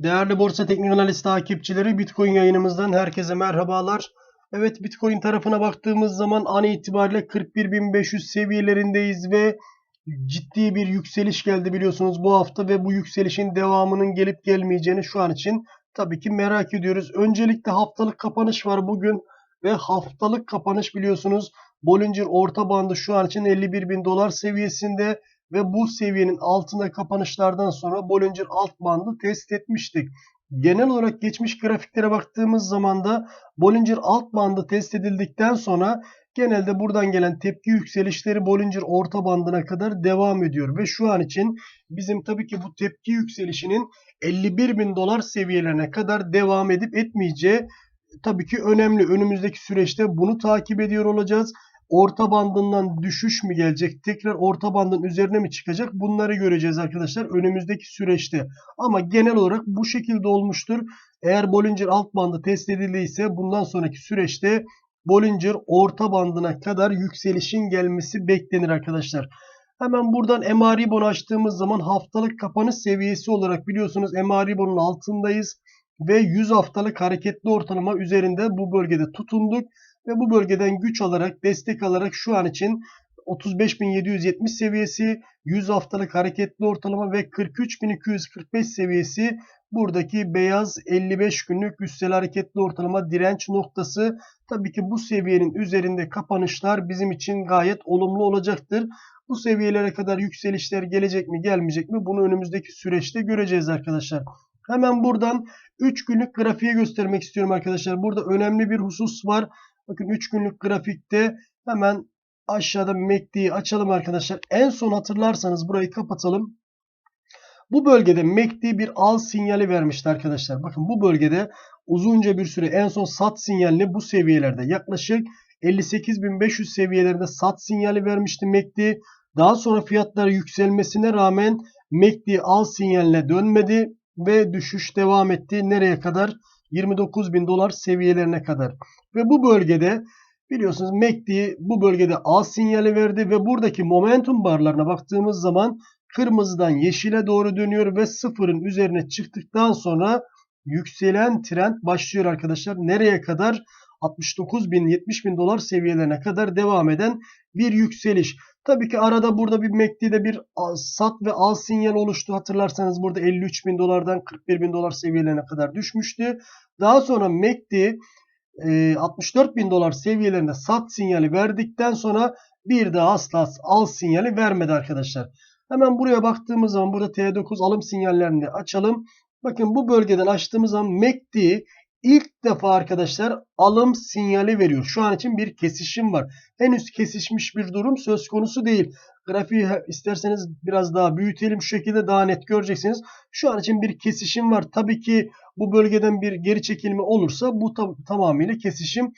Değerli Borsa Teknik Analiz takipçileri Bitcoin yayınımızdan herkese merhabalar. Evet Bitcoin tarafına baktığımız zaman an itibariyle 41.500 seviyelerindeyiz ve ciddi bir yükseliş geldi biliyorsunuz bu hafta ve bu yükselişin devamının gelip gelmeyeceğini şu an için tabii ki merak ediyoruz. Öncelikle haftalık kapanış var bugün ve haftalık kapanış biliyorsunuz Bollinger orta bandı şu an için 51.000 dolar seviyesinde ve bu seviyenin altında kapanışlardan sonra Bollinger alt bandı test etmiştik. Genel olarak geçmiş grafiklere baktığımız zaman da Bollinger alt bandı test edildikten sonra genelde buradan gelen tepki yükselişleri Bollinger orta bandına kadar devam ediyor. Ve şu an için bizim tabii ki bu tepki yükselişinin 51 bin dolar seviyelerine kadar devam edip etmeyeceği tabii ki önemli. Önümüzdeki süreçte bunu takip ediyor olacağız orta bandından düşüş mü gelecek? Tekrar orta bandın üzerine mi çıkacak? Bunları göreceğiz arkadaşlar önümüzdeki süreçte. Ama genel olarak bu şekilde olmuştur. Eğer Bollinger alt bandı test edildiyse bundan sonraki süreçte Bollinger orta bandına kadar yükselişin gelmesi beklenir arkadaşlar. Hemen buradan MA Ribbon'u açtığımız zaman haftalık kapanış seviyesi olarak biliyorsunuz MA Ribbon'un altındayız. Ve 100 haftalık hareketli ortalama üzerinde bu bölgede tutunduk ve bu bölgeden güç alarak, destek alarak şu an için 35.770 seviyesi, 100 haftalık hareketli ortalama ve 43.245 seviyesi buradaki beyaz 55 günlük üstel hareketli ortalama direnç noktası. Tabii ki bu seviyenin üzerinde kapanışlar bizim için gayet olumlu olacaktır. Bu seviyelere kadar yükselişler gelecek mi gelmeyecek mi bunu önümüzdeki süreçte göreceğiz arkadaşlar. Hemen buradan 3 günlük grafiği göstermek istiyorum arkadaşlar. Burada önemli bir husus var. Bakın 3 günlük grafikte hemen aşağıda MACD'yi açalım arkadaşlar. En son hatırlarsanız burayı kapatalım. Bu bölgede MACD bir al sinyali vermişti arkadaşlar. Bakın bu bölgede uzunca bir süre en son sat sinyalini bu seviyelerde yaklaşık 58.500 seviyelerinde sat sinyali vermişti MACD. Daha sonra fiyatlar yükselmesine rağmen MACD al sinyaline dönmedi ve düşüş devam etti. Nereye kadar? 29 bin dolar seviyelerine kadar. Ve bu bölgede biliyorsunuz MACD bu bölgede al sinyali verdi ve buradaki momentum barlarına baktığımız zaman kırmızıdan yeşile doğru dönüyor ve sıfırın üzerine çıktıktan sonra yükselen trend başlıyor arkadaşlar. Nereye kadar? 69 bin 70 bin dolar seviyelerine kadar devam eden bir yükseliş. Tabii ki arada burada bir MACD'de bir sat ve al sinyal oluştu. Hatırlarsanız burada 53 bin dolardan 41 bin dolar seviyelerine kadar düşmüştü. Daha sonra MACD 64 e, bin dolar seviyelerinde sat sinyali verdikten sonra bir daha asla al sinyali vermedi arkadaşlar. Hemen buraya baktığımız zaman burada T9 alım sinyallerini açalım. Bakın bu bölgeden açtığımız zaman MACD ilk defa arkadaşlar alım sinyali veriyor. Şu an için bir kesişim var. Henüz kesişmiş bir durum söz konusu değil. Grafiği isterseniz biraz daha büyütelim. Şu şekilde daha net göreceksiniz. Şu an için bir kesişim var. Tabii ki bu bölgeden bir geri çekilme olursa bu tam, tamamıyla kesişim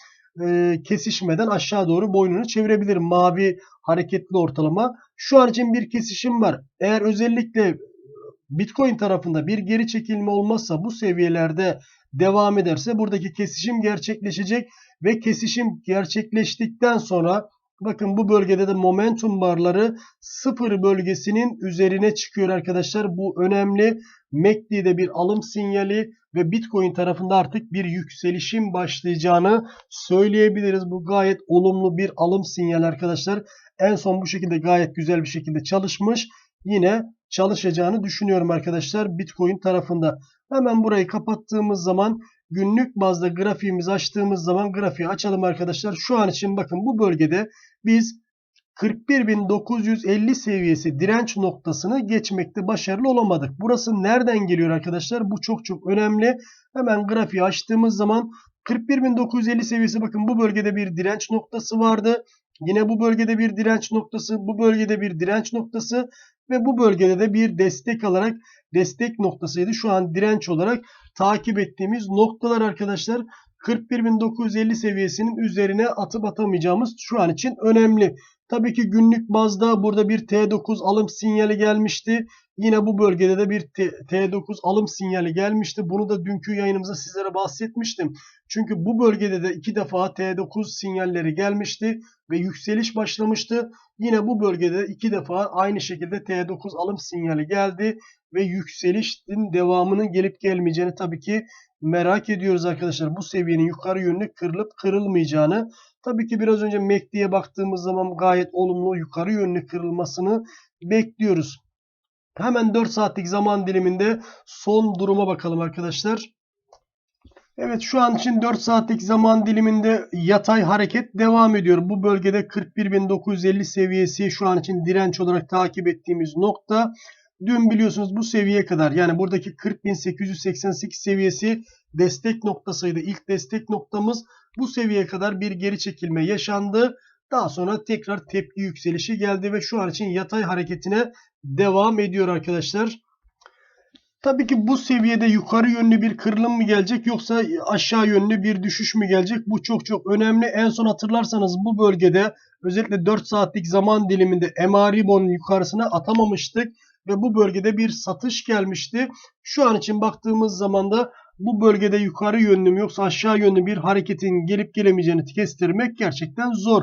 e, kesişmeden aşağı doğru boynunu çevirebilir. Mavi hareketli ortalama. Şu an için bir kesişim var. Eğer özellikle Bitcoin tarafında bir geri çekilme olmazsa bu seviyelerde devam ederse buradaki kesişim gerçekleşecek ve kesişim gerçekleştikten sonra bakın bu bölgede de momentum barları sıfır bölgesinin üzerine çıkıyor arkadaşlar. Bu önemli. MACD'de bir alım sinyali ve Bitcoin tarafında artık bir yükselişin başlayacağını söyleyebiliriz. Bu gayet olumlu bir alım sinyali arkadaşlar. En son bu şekilde gayet güzel bir şekilde çalışmış. Yine çalışacağını düşünüyorum arkadaşlar Bitcoin tarafında. Hemen burayı kapattığımız zaman günlük bazda grafiğimizi açtığımız zaman grafiği açalım arkadaşlar. Şu an için bakın bu bölgede biz 41.950 seviyesi direnç noktasını geçmekte başarılı olamadık. Burası nereden geliyor arkadaşlar? Bu çok çok önemli. Hemen grafiği açtığımız zaman 41.950 seviyesi bakın bu bölgede bir direnç noktası vardı. Yine bu bölgede bir direnç noktası, bu bölgede bir direnç noktası ve bu bölgede de bir destek alarak destek noktasıydı. Şu an direnç olarak takip ettiğimiz noktalar arkadaşlar. 41.950 seviyesinin üzerine atıp atamayacağımız şu an için önemli. Tabii ki günlük bazda burada bir T9 alım sinyali gelmişti. Yine bu bölgede de bir T9 alım sinyali gelmişti. Bunu da dünkü yayınımızda sizlere bahsetmiştim. Çünkü bu bölgede de iki defa T9 sinyalleri gelmişti ve yükseliş başlamıştı. Yine bu bölgede iki defa aynı şekilde T9 alım sinyali geldi ve yükselişin devamının gelip gelmeyeceğini tabii ki merak ediyoruz arkadaşlar. Bu seviyenin yukarı yönlü kırılıp kırılmayacağını. Tabii ki biraz önce MACD'ye baktığımız zaman gayet olumlu yukarı yönlü kırılmasını bekliyoruz. Hemen 4 saatlik zaman diliminde son duruma bakalım arkadaşlar. Evet şu an için 4 saatlik zaman diliminde yatay hareket devam ediyor. Bu bölgede 41.950 seviyesi şu an için direnç olarak takip ettiğimiz nokta. Dün biliyorsunuz bu seviyeye kadar yani buradaki 40.888 seviyesi destek noktasıydı. İlk destek noktamız bu seviyeye kadar bir geri çekilme yaşandı. Daha sonra tekrar tepki yükselişi geldi ve şu an için yatay hareketine devam ediyor arkadaşlar. Tabii ki bu seviyede yukarı yönlü bir kırılım mı gelecek yoksa aşağı yönlü bir düşüş mü gelecek? Bu çok çok önemli. En son hatırlarsanız bu bölgede özellikle 4 saatlik zaman diliminde MA yukarısına atamamıştık ve bu bölgede bir satış gelmişti. Şu an için baktığımız zaman da bu bölgede yukarı yönlü mü yoksa aşağı yönlü bir hareketin gelip gelemeyeceğini kestirmek gerçekten zor.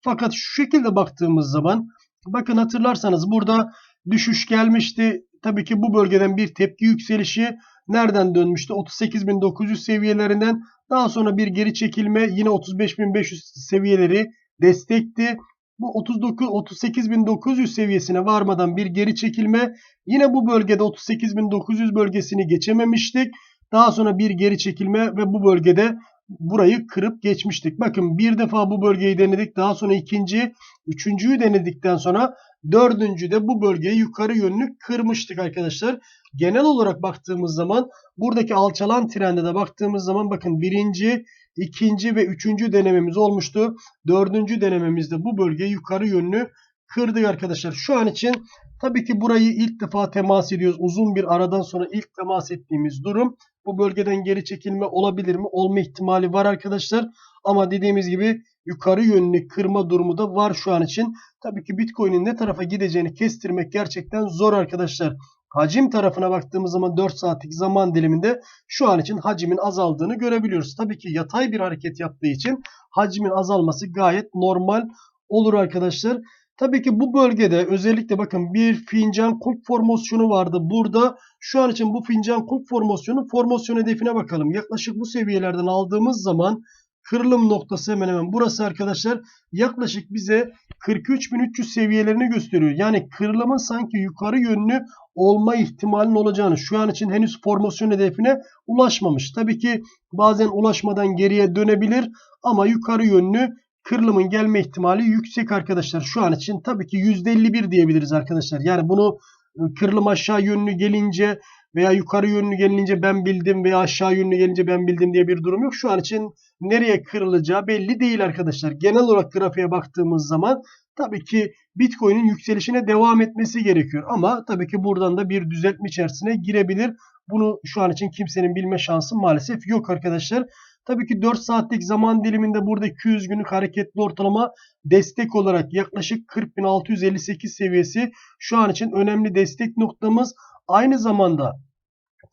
Fakat şu şekilde baktığımız zaman bakın hatırlarsanız burada düşüş gelmişti. Tabii ki bu bölgeden bir tepki yükselişi nereden dönmüştü? 38.900 seviyelerinden daha sonra bir geri çekilme yine 35.500 seviyeleri destekti. Bu 39 38.900 seviyesine varmadan bir geri çekilme. Yine bu bölgede 38.900 bölgesini geçememiştik. Daha sonra bir geri çekilme ve bu bölgede burayı kırıp geçmiştik. Bakın bir defa bu bölgeyi denedik. Daha sonra ikinci, üçüncüyü denedikten sonra dördüncü de bu bölgeyi yukarı yönlü kırmıştık arkadaşlar. Genel olarak baktığımız zaman buradaki alçalan trende de baktığımız zaman bakın birinci, ikinci ve üçüncü denememiz olmuştu. Dördüncü denememizde bu bölgeyi yukarı yönlü kırdık arkadaşlar. Şu an için tabii ki burayı ilk defa temas ediyoruz. Uzun bir aradan sonra ilk temas ettiğimiz durum. Bu bölgeden geri çekilme olabilir mi? Olma ihtimali var arkadaşlar. Ama dediğimiz gibi yukarı yönlü kırma durumu da var şu an için. Tabii ki Bitcoin'in ne tarafa gideceğini kestirmek gerçekten zor arkadaşlar. Hacim tarafına baktığımız zaman 4 saatlik zaman diliminde şu an için hacimin azaldığını görebiliyoruz. Tabii ki yatay bir hareket yaptığı için hacmin azalması gayet normal olur arkadaşlar. Tabii ki bu bölgede özellikle bakın bir fincan kulp formasyonu vardı. Burada şu an için bu fincan kulp formasyonu formasyon hedefine bakalım. Yaklaşık bu seviyelerden aldığımız zaman kırılım noktası hemen hemen burası arkadaşlar. Yaklaşık bize 43.300 seviyelerini gösteriyor. Yani kırılımın sanki yukarı yönlü olma ihtimalinin olacağını şu an için henüz formasyon hedefine ulaşmamış. Tabii ki bazen ulaşmadan geriye dönebilir ama yukarı yönlü kırılımın gelme ihtimali yüksek arkadaşlar. Şu an için tabii ki %51 diyebiliriz arkadaşlar. Yani bunu ıı, kırılım aşağı yönlü gelince veya yukarı yönlü gelince ben bildim veya aşağı yönlü gelince ben bildim diye bir durum yok. Şu an için nereye kırılacağı belli değil arkadaşlar. Genel olarak grafiğe baktığımız zaman tabii ki Bitcoin'in yükselişine devam etmesi gerekiyor. Ama tabii ki buradan da bir düzeltme içerisine girebilir. Bunu şu an için kimsenin bilme şansı maalesef yok arkadaşlar. Tabii ki 4 saatlik zaman diliminde burada 200 günlük hareketli ortalama destek olarak yaklaşık 40.658 seviyesi şu an için önemli destek noktamız. Aynı zamanda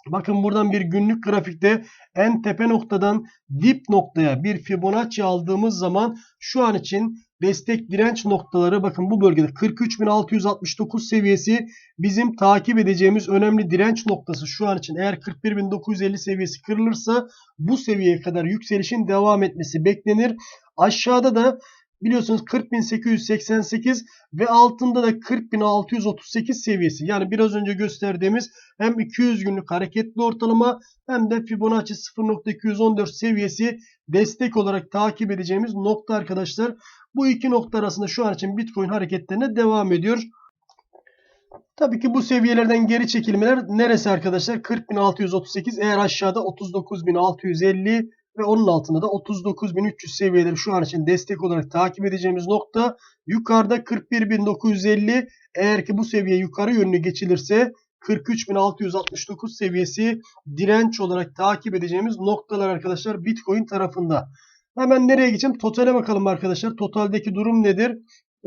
bakın buradan bir günlük grafikte en tepe noktadan dip noktaya bir Fibonacci aldığımız zaman şu an için destek direnç noktaları bakın bu bölgede 43.669 seviyesi bizim takip edeceğimiz önemli direnç noktası. Şu an için eğer 41.950 seviyesi kırılırsa bu seviyeye kadar yükselişin devam etmesi beklenir. Aşağıda da biliyorsunuz 40.888 ve altında da 40.638 seviyesi. Yani biraz önce gösterdiğimiz hem 200 günlük hareketli ortalama hem de Fibonacci 0.214 seviyesi destek olarak takip edeceğimiz nokta arkadaşlar. Bu iki nokta arasında şu an için Bitcoin hareketlerine devam ediyor. Tabii ki bu seviyelerden geri çekilmeler neresi arkadaşlar? 40.638 eğer aşağıda 39.650 ve onun altında da 39.300 seviyeleri şu an için destek olarak takip edeceğimiz nokta. Yukarıda 41.950 eğer ki bu seviye yukarı yönlü geçilirse 43.669 seviyesi direnç olarak takip edeceğimiz noktalar arkadaşlar Bitcoin tarafında. Hemen nereye geçeceğim? Totale bakalım arkadaşlar. Totaldeki durum nedir?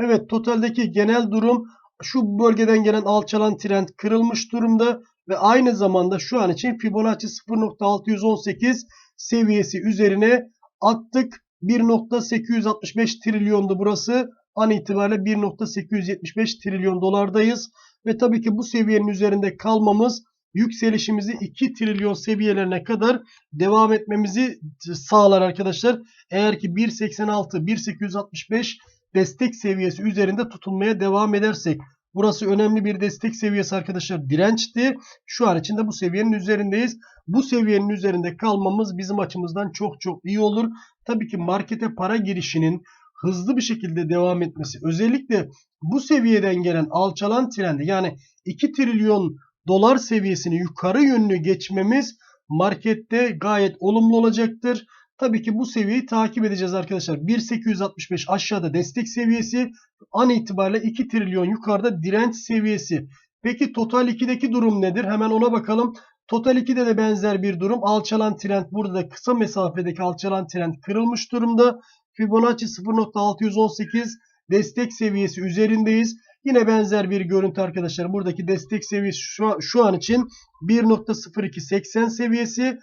Evet totaldeki genel durum şu bölgeden gelen alçalan trend kırılmış durumda ve aynı zamanda şu an için Fibonacci 0.618 seviyesi üzerine attık. 1.865 trilyondu burası. An itibariyle 1.875 trilyon dolardayız. Ve tabii ki bu seviyenin üzerinde kalmamız yükselişimizi 2 trilyon seviyelerine kadar devam etmemizi sağlar arkadaşlar. Eğer ki 1.86, 1.865 destek seviyesi üzerinde tutulmaya devam edersek. Burası önemli bir destek seviyesi arkadaşlar. Dirençti. Şu an içinde bu seviyenin üzerindeyiz. Bu seviyenin üzerinde kalmamız bizim açımızdan çok çok iyi olur. Tabii ki markete para girişinin hızlı bir şekilde devam etmesi. Özellikle bu seviyeden gelen alçalan trendi yani 2 trilyon dolar seviyesini yukarı yönlü geçmemiz markette gayet olumlu olacaktır. Tabii ki bu seviyeyi takip edeceğiz arkadaşlar. 1.865 aşağıda destek seviyesi. An itibariyle 2 trilyon yukarıda direnç seviyesi. Peki Total 2'deki durum nedir? Hemen ona bakalım. Total 2'de de benzer bir durum. Alçalan trend burada da kısa mesafedeki alçalan trend kırılmış durumda. Fibonacci 0.618 destek seviyesi üzerindeyiz. Yine benzer bir görüntü arkadaşlar. Buradaki destek seviyesi şu, şu an için 1.0280 seviyesi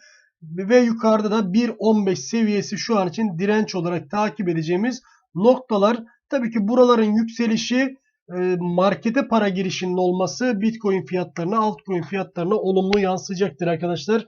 ve yukarıda da 1.15 seviyesi şu an için direnç olarak takip edeceğimiz noktalar. Tabii ki buraların yükselişi e, markete para girişinin olması Bitcoin fiyatlarına, altcoin fiyatlarına olumlu yansıyacaktır arkadaşlar.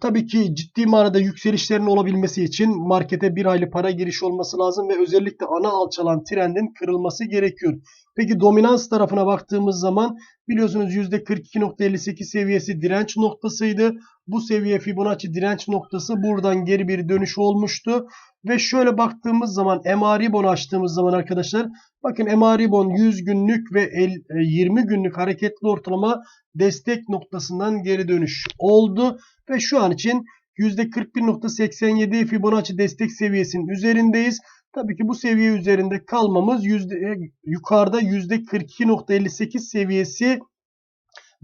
Tabii ki ciddi manada yükselişlerin olabilmesi için markete bir aylı para giriş olması lazım ve özellikle ana alçalan trendin kırılması gerekiyor. Peki dominans tarafına baktığımız zaman biliyorsunuz %42.58 seviyesi direnç noktasıydı. Bu seviye Fibonacci direnç noktası buradan geri bir dönüş olmuştu. Ve şöyle baktığımız zaman MA açtığımız zaman arkadaşlar bakın MA 100 günlük ve 20 günlük hareketli ortalama destek noktasından geri dönüş oldu. Ve şu an için %41.87 Fibonacci destek seviyesinin üzerindeyiz. Tabii ki bu seviye üzerinde kalmamız yüzde, e, yukarıda %42.58 seviyesi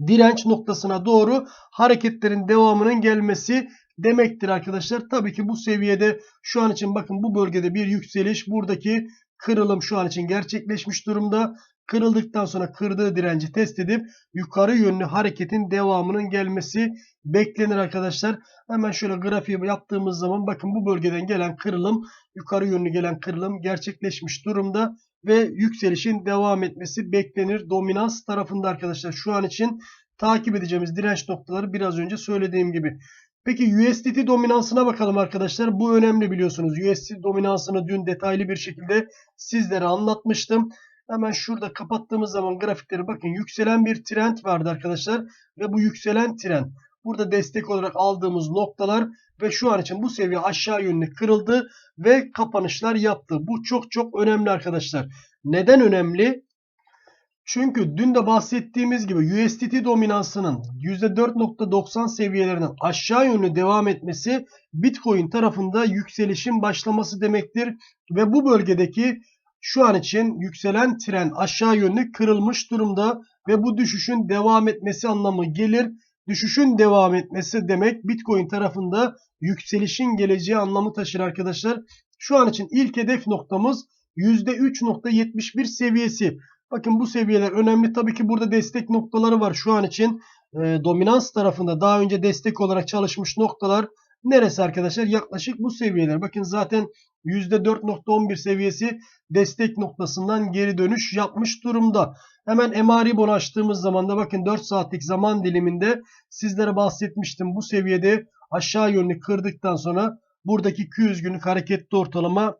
direnç noktasına doğru hareketlerin devamının gelmesi demektir arkadaşlar. Tabii ki bu seviyede şu an için bakın bu bölgede bir yükseliş buradaki kırılım şu an için gerçekleşmiş durumda. Kırıldıktan sonra kırdığı direnci test edip yukarı yönlü hareketin devamının gelmesi beklenir arkadaşlar. Hemen şöyle grafiği yaptığımız zaman bakın bu bölgeden gelen kırılım yukarı yönlü gelen kırılım gerçekleşmiş durumda ve yükselişin devam etmesi beklenir. Dominans tarafında arkadaşlar şu an için takip edeceğimiz direnç noktaları biraz önce söylediğim gibi. Peki USDT dominansına bakalım arkadaşlar. Bu önemli biliyorsunuz. USDT dominansını dün detaylı bir şekilde sizlere anlatmıştım. Hemen şurada kapattığımız zaman grafikleri bakın yükselen bir trend vardı arkadaşlar. Ve bu yükselen trend burada destek olarak aldığımız noktalar ve şu an için bu seviye aşağı yönlü kırıldı ve kapanışlar yaptı. Bu çok çok önemli arkadaşlar. Neden önemli? Çünkü dün de bahsettiğimiz gibi USDT dominansının %4.90 seviyelerinden aşağı yönlü devam etmesi Bitcoin tarafında yükselişin başlaması demektir. Ve bu bölgedeki şu an için yükselen tren aşağı yönlü kırılmış durumda ve bu düşüşün devam etmesi anlamı gelir. Düşüşün devam etmesi demek Bitcoin tarafında yükselişin geleceği anlamı taşır arkadaşlar. Şu an için ilk hedef noktamız %3.71 seviyesi. Bakın bu seviyeler önemli. Tabii ki burada destek noktaları var şu an için. E, dominans tarafında daha önce destek olarak çalışmış noktalar neresi arkadaşlar? Yaklaşık bu seviyeler. Bakın zaten %4.11 seviyesi destek noktasından geri dönüş yapmış durumda. Hemen MA Ribbon açtığımız zaman da bakın 4 saatlik zaman diliminde sizlere bahsetmiştim. Bu seviyede aşağı yönlü kırdıktan sonra buradaki 200 günlük hareketli ortalama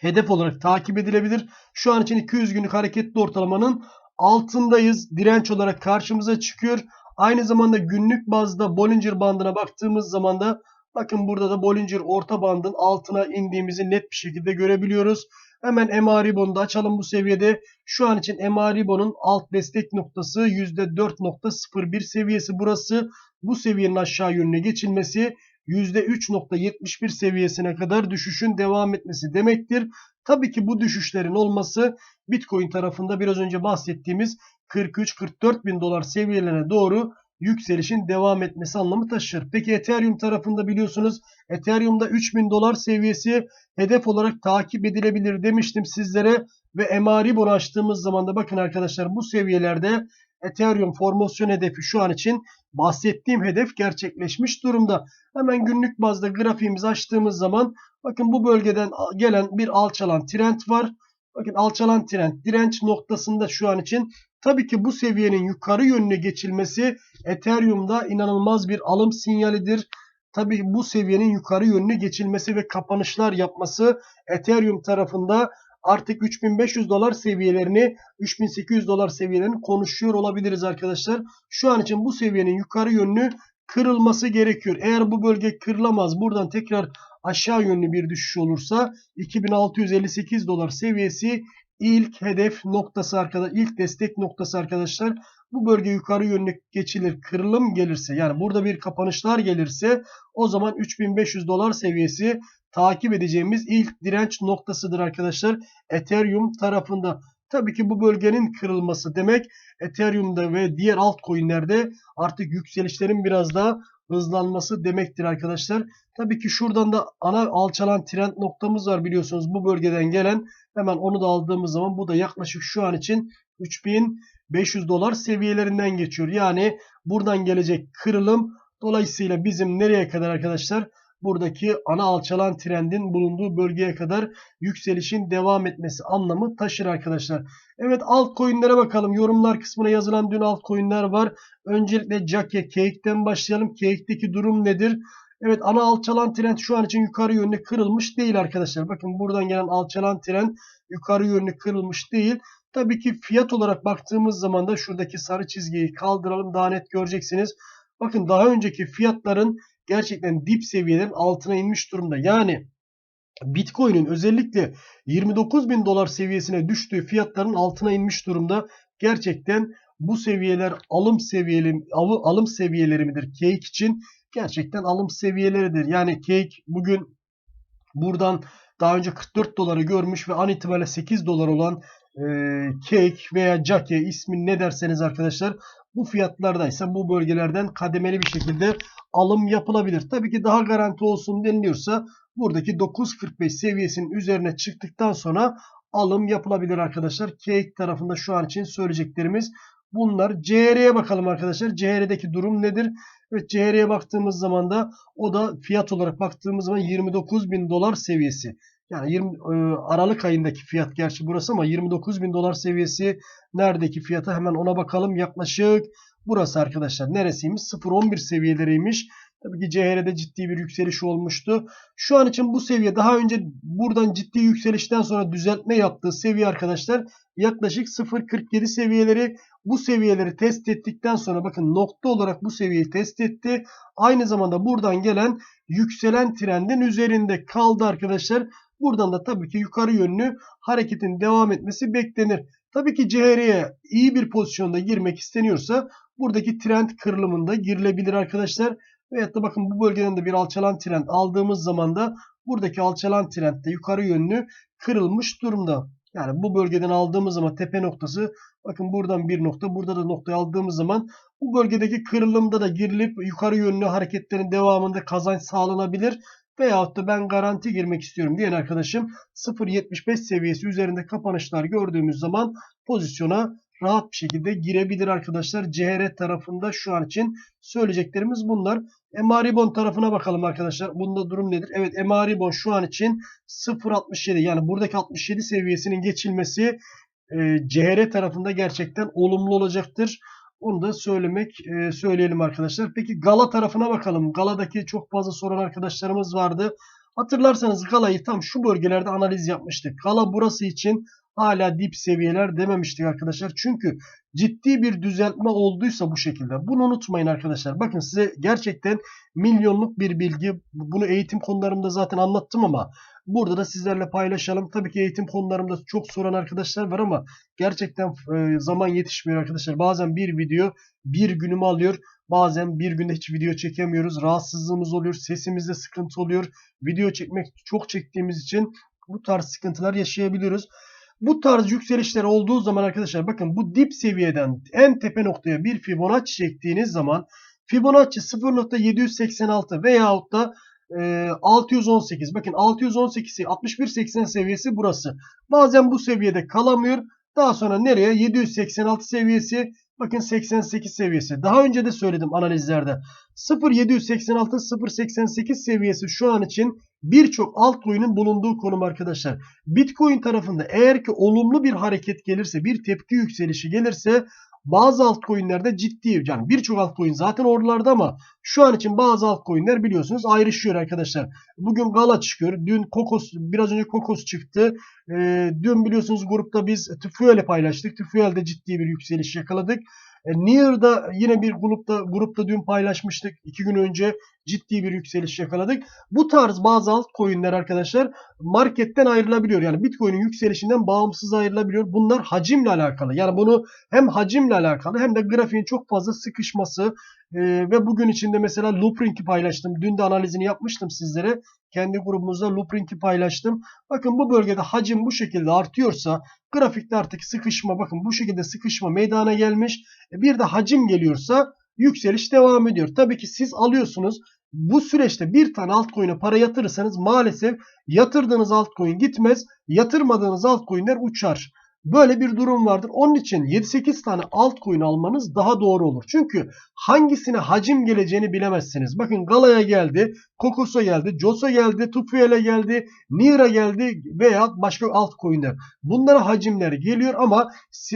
hedef olarak takip edilebilir. Şu an için 200 günlük hareketli ortalamanın altındayız. Direnç olarak karşımıza çıkıyor. Aynı zamanda günlük bazda Bollinger bandına baktığımız zaman da bakın burada da Bollinger orta bandın altına indiğimizi net bir şekilde görebiliyoruz. Hemen MA Ribbon'u da açalım bu seviyede. Şu an için MA Ribbon'un alt destek noktası %4.01 seviyesi burası. Bu seviyenin aşağı yönüne geçilmesi %3.71 seviyesine kadar düşüşün devam etmesi demektir. Tabii ki bu düşüşlerin olması Bitcoin tarafında biraz önce bahsettiğimiz 43-44 bin dolar seviyelerine doğru yükselişin devam etmesi anlamı taşır. Peki Ethereum tarafında biliyorsunuz Ethereum'da 3000 dolar seviyesi hedef olarak takip edilebilir demiştim sizlere ve MA Ribbon açtığımız zaman da bakın arkadaşlar bu seviyelerde Ethereum formasyon hedefi şu an için bahsettiğim hedef gerçekleşmiş durumda. Hemen günlük bazda grafiğimizi açtığımız zaman bakın bu bölgeden gelen bir alçalan trend var. Bakın alçalan trend direnç noktasında şu an için Tabii ki bu seviyenin yukarı yönüne geçilmesi Ethereum'da inanılmaz bir alım sinyalidir. Tabii bu seviyenin yukarı yönüne geçilmesi ve kapanışlar yapması Ethereum tarafında artık 3500 dolar seviyelerini 3800 dolar seviyelerini konuşuyor olabiliriz arkadaşlar. Şu an için bu seviyenin yukarı yönlü kırılması gerekiyor. Eğer bu bölge kırılamaz buradan tekrar aşağı yönlü bir düşüş olursa 2658 dolar seviyesi ilk hedef noktası arkadaşlar. ilk destek noktası arkadaşlar. Bu bölge yukarı yönlü geçilir. Kırılım gelirse yani burada bir kapanışlar gelirse o zaman 3500 dolar seviyesi takip edeceğimiz ilk direnç noktasıdır arkadaşlar. Ethereum tarafında. Tabii ki bu bölgenin kırılması demek Ethereum'da ve diğer altcoin'lerde artık yükselişlerin biraz daha hızlanması demektir arkadaşlar. Tabii ki şuradan da ana alçalan trend noktamız var biliyorsunuz bu bölgeden gelen. Hemen onu da aldığımız zaman bu da yaklaşık şu an için 3500 dolar seviyelerinden geçiyor. Yani buradan gelecek kırılım dolayısıyla bizim nereye kadar arkadaşlar? Buradaki ana alçalan trendin bulunduğu bölgeye kadar yükselişin devam etmesi anlamı taşır arkadaşlar. Evet altcoin'lere bakalım. Yorumlar kısmına yazılan dün altcoin'ler var. Öncelikle Jake Cake'den başlayalım. Cake'deki durum nedir? Evet ana alçalan trend şu an için yukarı yönlü kırılmış değil arkadaşlar. Bakın buradan gelen alçalan trend yukarı yönlü kırılmış değil. Tabii ki fiyat olarak baktığımız zaman da şuradaki sarı çizgiyi kaldıralım daha net göreceksiniz. Bakın daha önceki fiyatların gerçekten dip seviyelerin altına inmiş durumda. Yani Bitcoin'in özellikle 29 bin dolar seviyesine düştüğü fiyatların altına inmiş durumda. Gerçekten bu seviyeler alım seviyeli alım seviyeleri midir Cake için? Gerçekten alım seviyeleridir. Yani Cake bugün buradan daha önce 44 doları görmüş ve an itibariyle 8 dolar olan e, Cake veya Jake ismini ne derseniz arkadaşlar bu fiyatlardaysa bu bölgelerden kademeli bir şekilde alım yapılabilir. Tabii ki daha garanti olsun deniliyorsa buradaki 9.45 seviyesinin üzerine çıktıktan sonra alım yapılabilir arkadaşlar. Cake tarafında şu an için söyleyeceklerimiz bunlar. CR'ye bakalım arkadaşlar. CR'deki durum nedir? Evet CR'ye baktığımız zaman da o da fiyat olarak baktığımız zaman 29 bin dolar seviyesi. Yani 20 e, Aralık ayındaki fiyat gerçi burası ama 29 bin dolar seviyesi neredeki fiyata hemen ona bakalım. Yaklaşık burası arkadaşlar neresiymiş? 0.11 seviyeleriymiş. Tabii ki CHR'de ciddi bir yükseliş olmuştu. Şu an için bu seviye daha önce buradan ciddi yükselişten sonra düzeltme yaptığı seviye arkadaşlar yaklaşık 0.47 seviyeleri bu seviyeleri test ettikten sonra bakın nokta olarak bu seviyeyi test etti. Aynı zamanda buradan gelen yükselen trendin üzerinde kaldı arkadaşlar. Buradan da tabii ki yukarı yönlü hareketin devam etmesi beklenir. Tabii ki CHR'ye iyi bir pozisyonda girmek isteniyorsa buradaki trend kırılımında girilebilir arkadaşlar. Veyahut da bakın bu bölgeden de bir alçalan trend aldığımız zaman da buradaki alçalan trend de yukarı yönlü kırılmış durumda. Yani bu bölgeden aldığımız zaman tepe noktası bakın buradan bir nokta burada da noktayı aldığımız zaman bu bölgedeki kırılımda da girilip yukarı yönlü hareketlerin devamında kazanç sağlanabilir. Veyahut da ben garanti girmek istiyorum diyen arkadaşım 0.75 seviyesi üzerinde kapanışlar gördüğümüz zaman pozisyona rahat bir şekilde girebilir arkadaşlar. CHR tarafında şu an için söyleyeceklerimiz bunlar. Emaribon tarafına bakalım arkadaşlar. Bunda durum nedir? Evet Emaribon şu an için 0.67 yani buradaki 67 seviyesinin geçilmesi e, CHR tarafında gerçekten olumlu olacaktır. Onu da söylemek e, söyleyelim arkadaşlar. Peki Gala tarafına bakalım. Gala'daki çok fazla soran arkadaşlarımız vardı. Hatırlarsanız Gala'yı tam şu bölgelerde analiz yapmıştık. Gala burası için hala dip seviyeler dememiştik arkadaşlar. Çünkü ciddi bir düzeltme olduysa bu şekilde. Bunu unutmayın arkadaşlar. Bakın size gerçekten milyonluk bir bilgi. Bunu eğitim konularımda zaten anlattım ama burada da sizlerle paylaşalım. Tabii ki eğitim konularımda çok soran arkadaşlar var ama gerçekten e, zaman yetişmiyor arkadaşlar. Bazen bir video bir günümü alıyor. Bazen bir günde hiç video çekemiyoruz. Rahatsızlığımız oluyor. Sesimizde sıkıntı oluyor. Video çekmek çok çektiğimiz için bu tarz sıkıntılar yaşayabiliyoruz. Bu tarz yükselişler olduğu zaman arkadaşlar bakın bu dip seviyeden en tepe noktaya bir Fibonacci çektiğiniz zaman Fibonacci 0.786 veyahut da e, 618 bakın 618'i 61.80 seviyesi burası. Bazen bu seviyede kalamıyor. Daha sonra nereye? 786 seviyesi bakın 88 seviyesi. Daha önce de söyledim analizlerde. 0.786 0.88 seviyesi şu an için birçok altcoin'in bulunduğu konum arkadaşlar. Bitcoin tarafında eğer ki olumlu bir hareket gelirse, bir tepki yükselişi gelirse bazı altcoin'lerde ciddi yani birçok altcoin zaten oralarda ama şu an için bazı altcoin'ler biliyorsunuz ayrışıyor arkadaşlar. Bugün Gala çıkıyor. Dün Kokos biraz önce Kokos çıktı. Ee, dün biliyorsunuz grupta biz Tüfuel'e paylaştık. Tüfuel'de ciddi bir yükseliş yakaladık. E, Near'da yine bir grupta grupta dün paylaşmıştık. iki gün önce ciddi bir yükseliş yakaladık. Bu tarz bazı altcoin'ler arkadaşlar marketten ayrılabiliyor. Yani Bitcoin'in yükselişinden bağımsız ayrılabiliyor. Bunlar hacimle alakalı. Yani bunu hem hacimle alakalı hem de grafiğin çok fazla sıkışması e, ve bugün içinde mesela Loopring'i paylaştım. Dün de analizini yapmıştım sizlere. Kendi grubumuzda Loopring'i paylaştım. Bakın bu bölgede hacim bu şekilde artıyorsa grafikte artık sıkışma bakın bu şekilde sıkışma meydana gelmiş. E, Bir de hacim geliyorsa yükseliş devam ediyor. Tabii ki siz alıyorsunuz. Bu süreçte bir tane altcoin'e para yatırırsanız maalesef yatırdığınız altcoin gitmez. Yatırmadığınız altcoin'ler uçar. Böyle bir durum vardır. Onun için 7-8 tane altcoin almanız daha doğru olur. Çünkü hangisine hacim geleceğini bilemezsiniz. Bakın Gala'ya geldi, Kokos'a geldi, Jos'a geldi, Tufuel'e geldi, Nira geldi veya başka altcoin'ler. Bunlara hacimler geliyor ama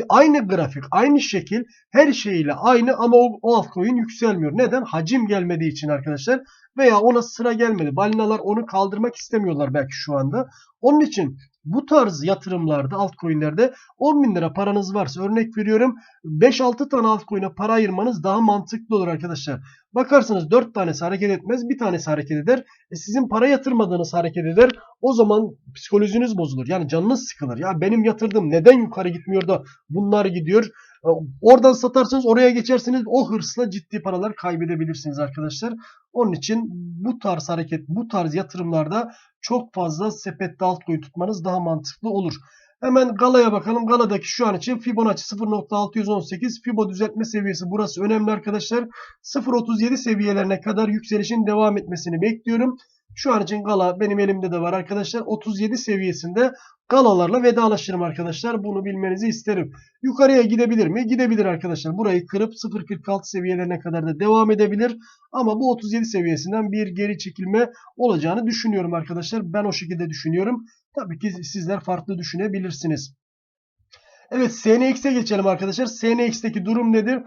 aynı grafik, aynı şekil her şeyiyle aynı ama o altcoin yükselmiyor. Neden? Hacim gelmediği için arkadaşlar veya ona sıra gelmedi. Balinalar onu kaldırmak istemiyorlar belki şu anda. Onun için bu tarz yatırımlarda altcoin'lerde 10 bin lira paranız varsa örnek veriyorum 5-6 tane altcoin'e para ayırmanız daha mantıklı olur arkadaşlar. Bakarsınız 4 tanesi hareket etmez bir tanesi hareket eder. E sizin para yatırmadığınız hareket eder. O zaman psikolojiniz bozulur. Yani canınız sıkılır. Ya benim yatırdım neden yukarı gitmiyor da bunlar gidiyor. Oradan satarsınız oraya geçersiniz o hırsla ciddi paralar kaybedebilirsiniz arkadaşlar. Onun için bu tarz hareket bu tarz yatırımlarda çok fazla sepette altcoin tutmanız daha mantıklı olur. Hemen Gala'ya bakalım. Gala'daki şu an için Fibonacci 0.618 Fibo düzeltme seviyesi burası önemli arkadaşlar. 0.37 seviyelerine kadar yükselişin devam etmesini bekliyorum. Şu an için Gala benim elimde de var arkadaşlar. 37 seviyesinde Galalarla vedalaşırım arkadaşlar. Bunu bilmenizi isterim. Yukarıya gidebilir mi? Gidebilir arkadaşlar. Burayı kırıp 0.46 seviyelerine kadar da devam edebilir. Ama bu 37 seviyesinden bir geri çekilme olacağını düşünüyorum arkadaşlar. Ben o şekilde düşünüyorum. Tabii ki sizler farklı düşünebilirsiniz. Evet SNX'e geçelim arkadaşlar. SNX'teki durum nedir?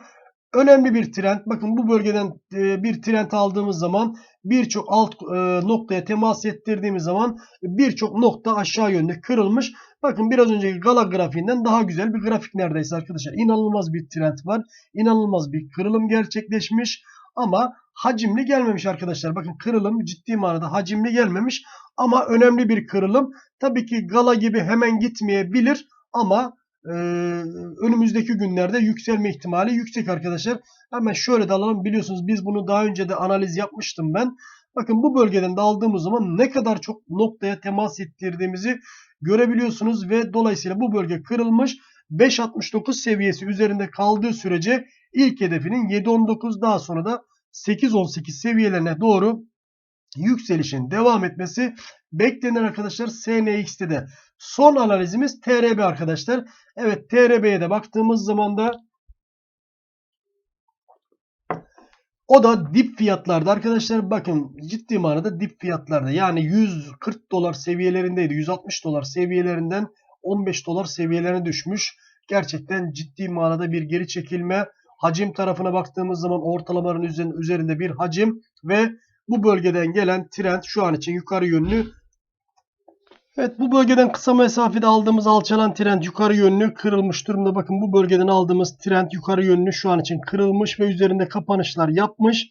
Önemli bir trend. Bakın bu bölgeden e, bir trend aldığımız zaman birçok alt e, noktaya temas ettirdiğimiz zaman birçok nokta aşağı yönde kırılmış. Bakın biraz önceki gala grafiğinden daha güzel bir grafik neredeyse arkadaşlar. İnanılmaz bir trend var. İnanılmaz bir kırılım gerçekleşmiş. Ama hacimli gelmemiş arkadaşlar. Bakın kırılım ciddi manada hacimli gelmemiş. Ama önemli bir kırılım. Tabii ki gala gibi hemen gitmeyebilir. Ama e, önümüzdeki günlerde yükselme ihtimali yüksek arkadaşlar. Hemen şöyle de alalım. Biliyorsunuz biz bunu daha önce de analiz yapmıştım ben. Bakın bu bölgeden de aldığımız zaman ne kadar çok noktaya temas ettirdiğimizi görebiliyorsunuz ve dolayısıyla bu bölge kırılmış. 5.69 seviyesi üzerinde kaldığı sürece ilk hedefinin 7.19 daha sonra da 8.18 seviyelerine doğru yükselişin devam etmesi beklenir arkadaşlar SNX'te de. Son analizimiz TRB arkadaşlar. Evet TRB'ye de baktığımız zaman da o da dip fiyatlarda arkadaşlar bakın ciddi manada dip fiyatlarda yani 140 dolar seviyelerindeydi 160 dolar seviyelerinden 15 dolar seviyelerine düşmüş. Gerçekten ciddi manada bir geri çekilme. Hacim tarafına baktığımız zaman ortalamaların üzerinde bir hacim ve bu bölgeden gelen trend şu an için yukarı yönlü Evet bu bölgeden kısa mesafede aldığımız alçalan trend yukarı yönlü kırılmış durumda. Bakın bu bölgeden aldığımız trend yukarı yönlü şu an için kırılmış ve üzerinde kapanışlar yapmış.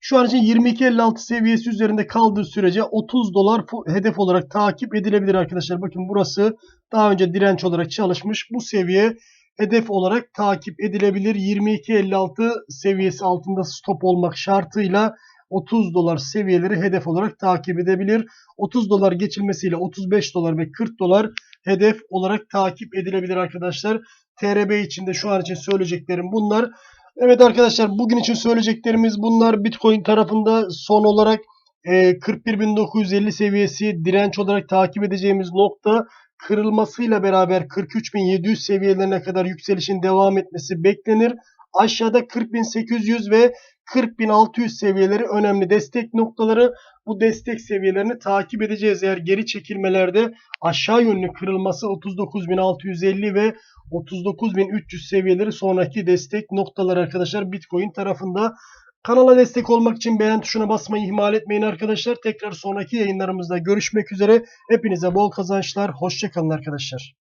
Şu an için 22.56 seviyesi üzerinde kaldığı sürece 30 dolar hedef olarak takip edilebilir arkadaşlar. Bakın burası daha önce direnç olarak çalışmış. Bu seviye hedef olarak takip edilebilir. 22.56 seviyesi altında stop olmak şartıyla 30 dolar seviyeleri hedef olarak takip edebilir. 30 dolar geçilmesiyle 35 dolar ve 40 dolar hedef olarak takip edilebilir arkadaşlar. TRB için de şu an için söyleyeceklerim bunlar. Evet arkadaşlar bugün için söyleyeceklerimiz bunlar. Bitcoin tarafında son olarak 41.950 e, seviyesi direnç olarak takip edeceğimiz nokta kırılmasıyla beraber 43.700 seviyelerine kadar yükselişin devam etmesi beklenir. Aşağıda 40.800 ve 40.600 seviyeleri önemli destek noktaları. Bu destek seviyelerini takip edeceğiz. Eğer geri çekilmelerde aşağı yönlü kırılması 39.650 ve 39.300 seviyeleri sonraki destek noktaları arkadaşlar Bitcoin tarafında. Kanala destek olmak için beğen tuşuna basmayı ihmal etmeyin arkadaşlar. Tekrar sonraki yayınlarımızda görüşmek üzere. Hepinize bol kazançlar. Hoşçakalın arkadaşlar.